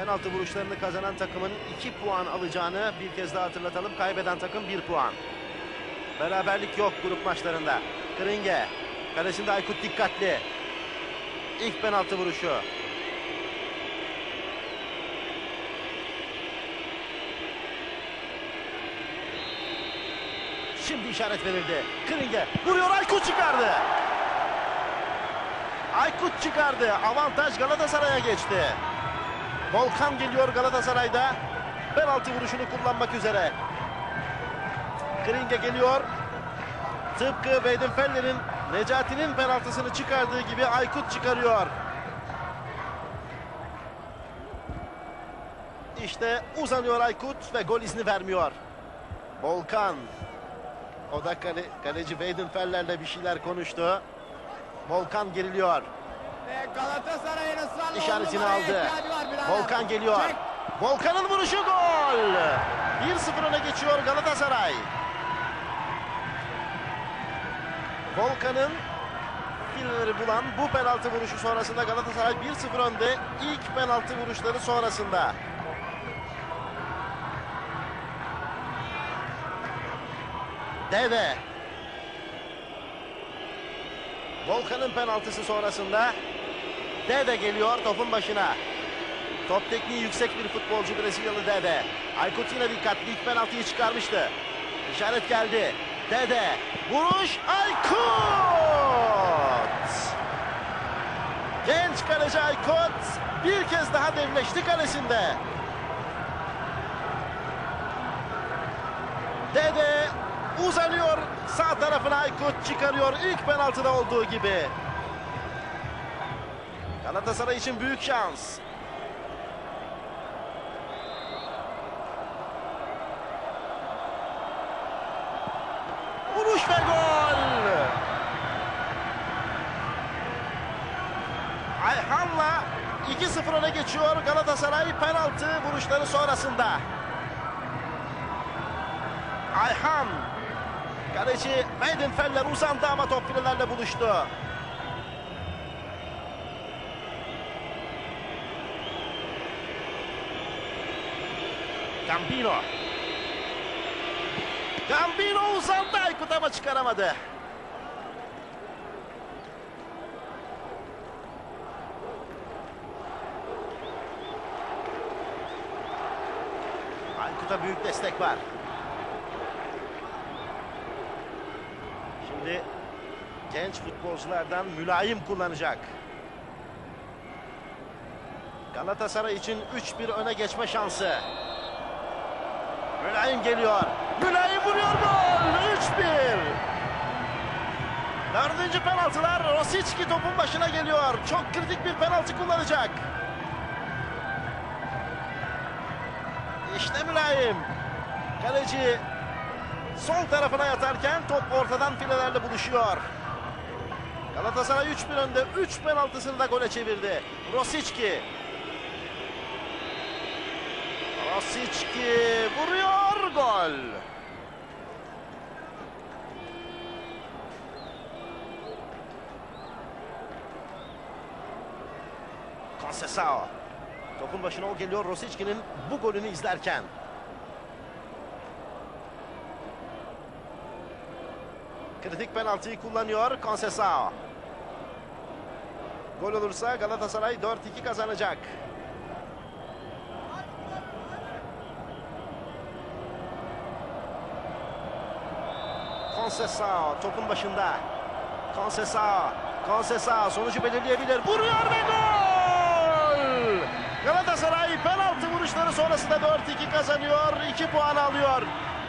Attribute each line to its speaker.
Speaker 1: Penaltı vuruşlarını kazanan takımın 2 puan alacağını bir kez daha hatırlatalım. Kaybeden takım 1 puan. Beraberlik yok grup maçlarında. Kringe. Kalesinde Aykut dikkatli. İlk penaltı vuruşu. Şimdi işaret verildi. Kringe vuruyor Aykut çıkardı. Aykut çıkardı. Avantaj Galatasaray'a geçti. Volkan geliyor Galatasaray'da. Penaltı vuruşunu kullanmak üzere. Kringe geliyor. Tıpkı Weidenfeller'in Necati'nin penaltısını çıkardığı gibi Aykut çıkarıyor. İşte uzanıyor Aykut ve gol izni vermiyor. Volkan. O da kale, kaleci Weidenfeller'le bir şeyler konuştu. Volkan geriliyor. İşaretini aldı. Volkan geliyor.
Speaker 2: Çek.
Speaker 1: Volkan'ın vuruşu gol. 1-0 öne geçiyor Galatasaray. Volkan'ın fileleri bulan bu penaltı vuruşu sonrasında Galatasaray 1-0 önde. İlk penaltı vuruşları sonrasında. Dede. Volkan'ın penaltısı sonrasında Dede geliyor topun başına. Top tekniği yüksek bir futbolcu Brezilyalı Dede. Aykut yine dikkatli ilk penaltıyı çıkarmıştı. İşaret geldi. Dede. Vuruş Aykut. Genç kaleci Aykut bir kez daha devleşti kalesinde. Dede uzanıyor sağ tarafına Aykut çıkarıyor ilk penaltıda olduğu gibi. Galatasaray için büyük şans. Vuruş ve gol. Ayhan'la 2-0 öne geçiyor Galatasaray penaltı vuruşları sonrasında. Ayhan Kaleci Weidenfeller uzandı ama top filelerle buluştu. Gambino. Gambino uzandı Aykut ama çıkaramadı. Aykut'a büyük destek var. Şimdi genç futbolculardan mülayim kullanacak. Galatasaray için 3-1 öne geçme şansı. Mülayim geliyor. Mülayim vuruyor gol. 3-1. Dördüncü penaltılar. Rosicki topun başına geliyor. Çok kritik bir penaltı kullanacak. İşte Mülayim. Kaleci sol tarafına yatarken top ortadan filelerle buluşuyor. Galatasaray 3-1 önde. 3 penaltısını da gole çevirdi. Rosicki. Rosicki vuruyor gol. Conceição. Topun başına o geliyor Rosicki'nin bu golünü izlerken. Kritik penaltıyı kullanıyor Conceição. Gol olursa Galatasaray 4-2 kazanacak. Conceição topun başında. Conceição. Conceição sonucu belirleyebilir. Vuruyor ve gol! Galatasaray penaltı vuruşları sonrasında 4-2 kazanıyor. 2 puan alıyor.